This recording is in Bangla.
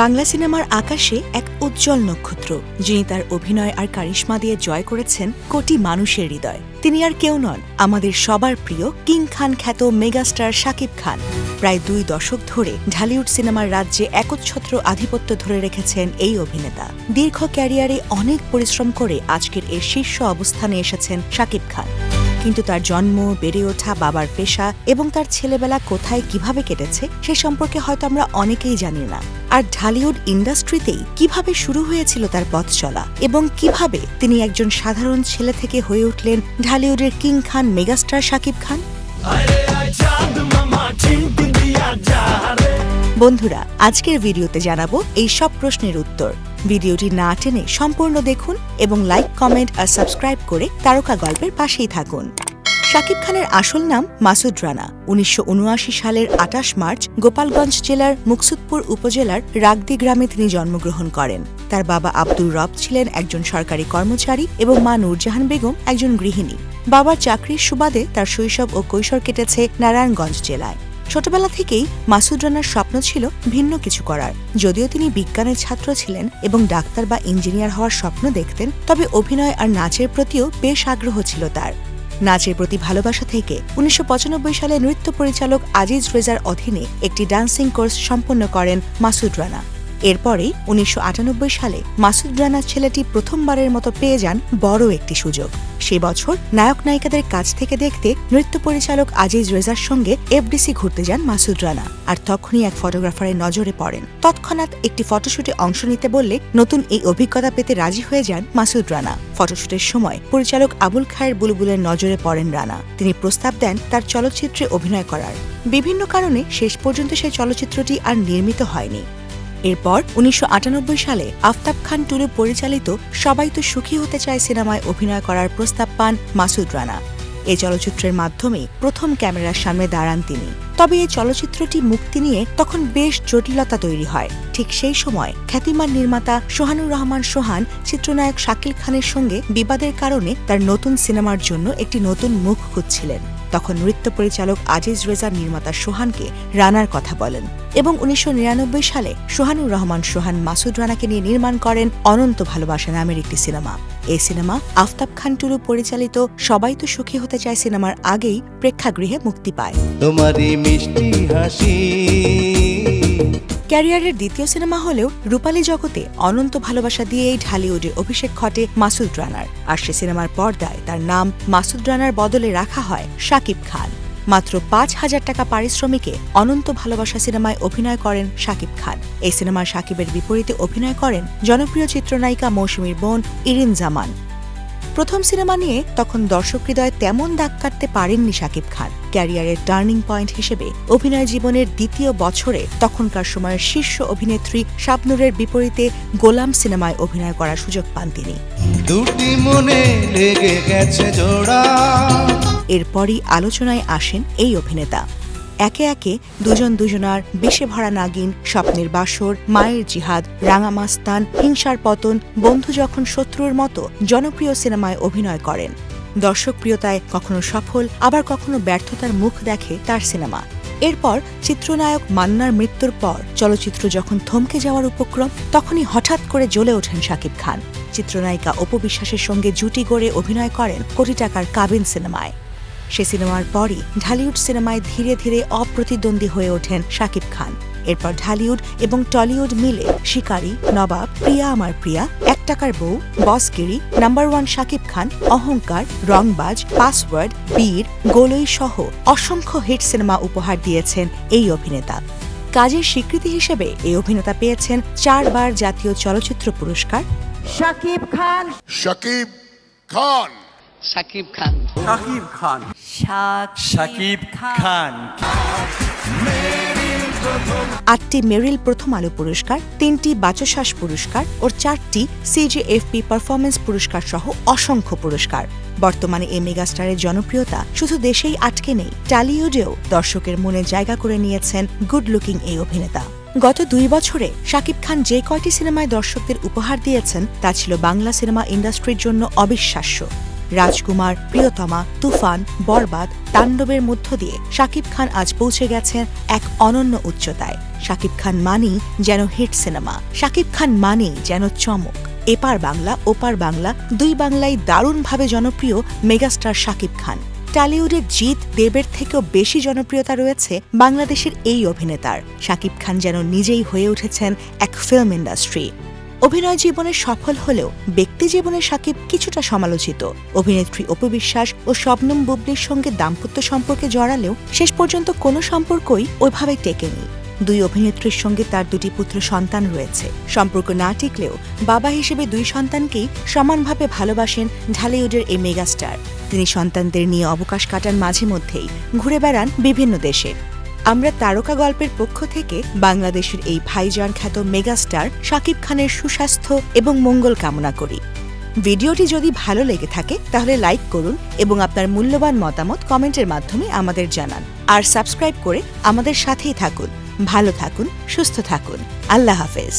বাংলা সিনেমার আকাশে এক উজ্জ্বল নক্ষত্র, যিনি তার অভিনয় আর কারিশ্মা দিয়ে জয় করেছেন কোটি মানুষের হৃদয়। তিনি আর কেউ নন, আমাদের সবার প্রিয় কিং খান খ্যাত মেগাস্টার শাকিব খান। প্রায় দুই দশক ধরে ঢালিউড সিনেমার রাজ্যে একচ্ছত্র আধিপত্য ধরে রেখেছেন এই অভিনেতা। দীর্ঘ ক্যারিয়ারে অনেক পরিশ্রম করে আজকের এর শীর্ষ অবস্থানে এসেছেন শাকিব খান। কিন্তু তার জন্ম, বেড়ে ওঠা, বাবার পেশা এবং তার ছেলেবেলা কোথায় কীভাবে কেটেছে সে সম্পর্কে হয়তো আমরা অনেকেই জানি না। আর ঢালিউড ইন্ডাস্ট্রিতেই কীভাবে শুরু হয়েছিল তার পথ চলা এবং কীভাবে তিনি একজন সাধারণ ছেলে থেকে হয়ে উঠলেন ঢালিউডের কিং খান মেগাস্টার শাকিব খান? বন্ধুরা, আজকের ভিডিওতে জানাব এই সব প্রশ্নের উত্তর। ভিডিওটি না টেনে সম্পূর্ণ দেখুন এবং লাইক, কমেন্ট আর সাবস্ক্রাইব করে তারকা গল্পের পাশেই থাকুন। শাকিব খানের আসল নাম মাসুদ রানা। উনিশশো উনআশি সালের আটাশ মার্চ গোপালগঞ্জ জেলার মুকসুদপুর উপজেলার রাগদি গ্রামে তিনি জন্মগ্রহণ করেন। তার বাবা আব্দুর রব ছিলেন একজন সরকারি কর্মচারী এবং মা নূরজাহান বেগম একজন গৃহিণী। বাবার চাকরির সুবাদে তার শৈশব ও কৈশোর কেটেছে নারায়ণগঞ্জ জেলায়। ছোটবেলা থেকেই মাসুদ রানার স্বপ্ন ছিল ভিন্ন কিছু করার। যদিও তিনি বিজ্ঞানের ছাত্র ছিলেন এবং ডাক্তার বা ইঞ্জিনিয়ার হওয়ার স্বপ্ন দেখতেন, তবে অভিনয় আর নাচের প্রতিও বেশ আগ্রহ ছিল তার। নাচের প্রতি ভালোবাসা থেকে উনিশশো পঁচানব্বই সালে নৃত্য পরিচালক আজিজ রেজার অধীনে একটি ডান্সিং কোর্স সম্পন্ন করেন মাসুদ রানা। এরপরেই উনিশশো সালে মাসুদ রানার ছেলেটি প্রথমবারের মতো পেয়ে যান বড় একটি সুযোগ। সে বছর নায়ক নায়িকাদের কাছ থেকে দেখতে নৃত্য পরিচালক আজিজ রেজার সঙ্গে এফডিসি ঘুরতে যান মাসুদ রানা, আর তখনই এক ফটোগ্রাফারের নজরে পড়েন। তৎক্ষণাৎ একটি ফটোশুটে অংশ নিতে বললে নতুন এই অভিজ্ঞতা পেতে রাজি হয়ে যান মাসুদ রানা। ফটোশুটের সময় পরিচালক আবুল খায়ের বুলবুলের নজরে পড়েন রানা। তিনি প্রস্তাব দেন তার চলচ্চিত্রে অভিনয় করার। বিভিন্ন কারণে শেষ পর্যন্ত সেই চলচ্চিত্রটি আর নির্মিত হয়নি। এরপর উনিশশো আটানব্বই সালে আফতাব খান টুলু পরিচালিত সবাই তো সুখী হতে চায় সিনেমায় অভিনয় করার প্রস্তাব পান মাসুদ রানা। এই চলচ্চিত্রের মাধ্যমে প্রথম ক্যামেরার সামনে দাঁড়ান তিনি। তবে এই চলচ্চিত্রটি মুক্তি নিয়ে তখন বেশ জটিলতা তৈরি হয়। ঠিক সেই সময় খ্যাতিমান নির্মাতা সোহানুর রহমান সোহান চিত্রনায়ক শাকিল খানের সঙ্গে বিবাদের কারণে তার নতুন সিনেমার জন্য একটি নতুন মুখ খুঁজছিলেন। তখন নৃত্য পরিচালক আজিজ রেজা নির্মাতা সোহানকে রানার কথা বলেন এবং উনিশশো নিরানব্বই সালে সোহানুর রহমান সোহান মাসুদ রানাকে নিয়ে নির্মাণ করেন অনন্ত ভালোবাসা নামের একটি সিনেমা। এই সিনেমা আফতাব খান টুরু পরিচালিত সবাই তো সুখী হতে চায় সিনেমার আগেই প্রেক্ষাগৃহে মুক্তি পায়। তোমারই মিষ্টি হাসি। ক্যারিয়ারের দ্বিতীয় সিনেমা হলেও রূপালী জগতে অনন্ত ভালোবাসা দিয়েই ঢালিউডে অভিষেক ঘটে মাসুদ রানার। আর সে সিনেমার পর্দায় তার নাম মাসুদ রানার বদলে রাখা হয় শাকিব খান। মাত্র পাঁচ হাজার টাকা পারিশ্রমিকে অনন্ত ভালোবাসা সিনেমায় অভিনয় করেন শাকিব খান। এই সিনেমার শাকিবের বিপরীতে অভিনয় করেন জনপ্রিয় চিত্রনায়িকা মৌসুমীর বোন ইরিন জামান। প্রথম সিনেমা নিয়ে তখন দর্শক হৃদয়ে তেমন দাগ কাটতে পারেননি শাকিব খান। ক্যারিয়ারের টার্নিং পয়েন্ট হিসেবে অভিনয় জীবনের দ্বিতীয় বছরে তখনকার সময়ের শীর্ষ অভিনেত্রী শাবনুরের বিপরীতে গোলাম সিনেমায় অভিনয় করার সুযোগ পান তিনি। দুটি মনে লেগে গেছে জোড়া। এরপরই আলোচনায় আসেন এই অভিনেতা। একে একে দুজন দুজনার বিষে ভরা নাগিন, স্বপ্নের বাসর, মায়ের জিহাদ রাঙামাস্তান হিংসার পতন, বন্ধু যখন শত্রুর মতো জনপ্রিয় সিনেমায় অভিনয় করেন। দর্শকপ্রিয়তায় কখনো সফল, আবার কখনো ব্যর্থতার মুখ দেখে তার সিনেমা। এরপর চিত্রনায়ক মান্নার মৃত্যুর পর চলচ্চিত্র যখন থমকে যাওয়ার উপক্রম, তখনই হঠাৎ করে জ্বলে ওঠেন শাকিব খান। চিত্রনায়িকা অপবিশ্বাসের সঙ্গে জুটি গড়ে অভিনয় করেন কোটি টাকার কাবিন সিনেমায়। সে সিনেমার পরই ঢালিউড সিনেমায় ধীরে ধীরে অপ্রতিদ্বন্দ্বী হয়ে ওঠেন শাকিব খান। এরপর ঢালিউড এবং টলিউড মিলে শিকারী নবাব প্রিয়া আমার Priya Ek Takar Bou Bossgiri number one Shakib Khan Ohongkar Rangbaaz password বীর গোলই সহ অসংখ্য হিট সিনেমা উপহার দিয়েছেন এই অভিনেতা। কাজের স্বীকৃতি হিসেবে এই অভিনেতা পেয়েছেন চারবার জাতীয় চলচ্চিত্র পুরস্কার। শাকিব খান। Shakib Khan. সাকিব খান। শাকিব খান। শাকিব খান। আটটি মেরিল প্রথম আলো পুরস্কার তিনটি বাচশ্বাস পুরস্কার ও চারটি সিজেএফপি পারফরমেন্স পুরস্কার সহ অসংখ্য পুরস্কার। বর্তমানে এই মেগাস্টারের জনপ্রিয়তা শুধু দেশেই আটকে নেই টালিউডেও দর্শকের মনে জায়গা করে নিয়েছেন গুড লুকিং এই অভিনেতা। গত দুই বছরে শাকিব খান যে কয়টি সিনেমায় দর্শকদের উপহার দিয়েছেন তা ছিল বাংলা সিনেমা ইন্ডাস্ট্রির জন্য অবিশ্বাস্য। রাজকুমার, প্রিয়তমা, তুফান, বরবাদ, তাণ্ডবের মধ্য দিয়ে শাকিব খান আজ পৌঁছে গেছেন এক অনন্য উচ্চতায়। শাকিব খান মানেই যেন হিট সিনেমা। শাকিব খান মানেই যেন চমক। এপার বাংলা, ওপার বাংলা, দুই বাংলায় দারুণভাবে জনপ্রিয় মেগাস্টার শাকিব খান। টালিউডের জিৎ দেবের থেকেও বেশি জনপ্রিয়তা রয়েছে বাংলাদেশের এই অভিনেতার। শাকিব খান যেন নিজেই হয়ে উঠেছেন এক ফিল্ম ইন্ডাস্ট্রি। অভিনয় জীবনে সফল হলেও ব্যক্তি জীবনে সাকিব কিছুটা সমালোচিত। অভিনেত্রী অপবিশ্বাস ও শবনম বুবলির সঙ্গে দাম্পত্য সম্পর্কে জড়ালেও শেষ পর্যন্ত কোনো সম্পর্কই ওইভাবে টেকেনি। দুই অভিনেত্রীর সঙ্গে তার দুটি পুত্র সন্তান রয়েছে। সম্পর্ক না টিকলেও বাবা হিসেবে দুই সন্তানকেই সমানভাবে ভালোবাসেন ঢালিউডের এই মেগাস্টার। তিনি সন্তানদের নিয়ে অবকাশ কাটান মাঝে মধ্যেই, ঘুরে বেড়ান বিভিন্ন দেশে। আমরা তারকা গল্পের পক্ষ থেকে বাংলাদেশের এই ভাইজান খ্যাত মেগাস্টার শাকিব খানের সুস্বাস্থ্য এবং মঙ্গল কামনা করি। ভিডিওটি যদি ভালো লেগে থাকে, তাহলে লাইক করুন এবং আপনার মূল্যবান মতামত কমেন্টের মাধ্যমে আমাদের জানান। আর সাবস্ক্রাইব করে আমাদের সাথেই থাকুন। ভালো থাকুন, সুস্থ থাকুন। আল্লাহ হাফেজ।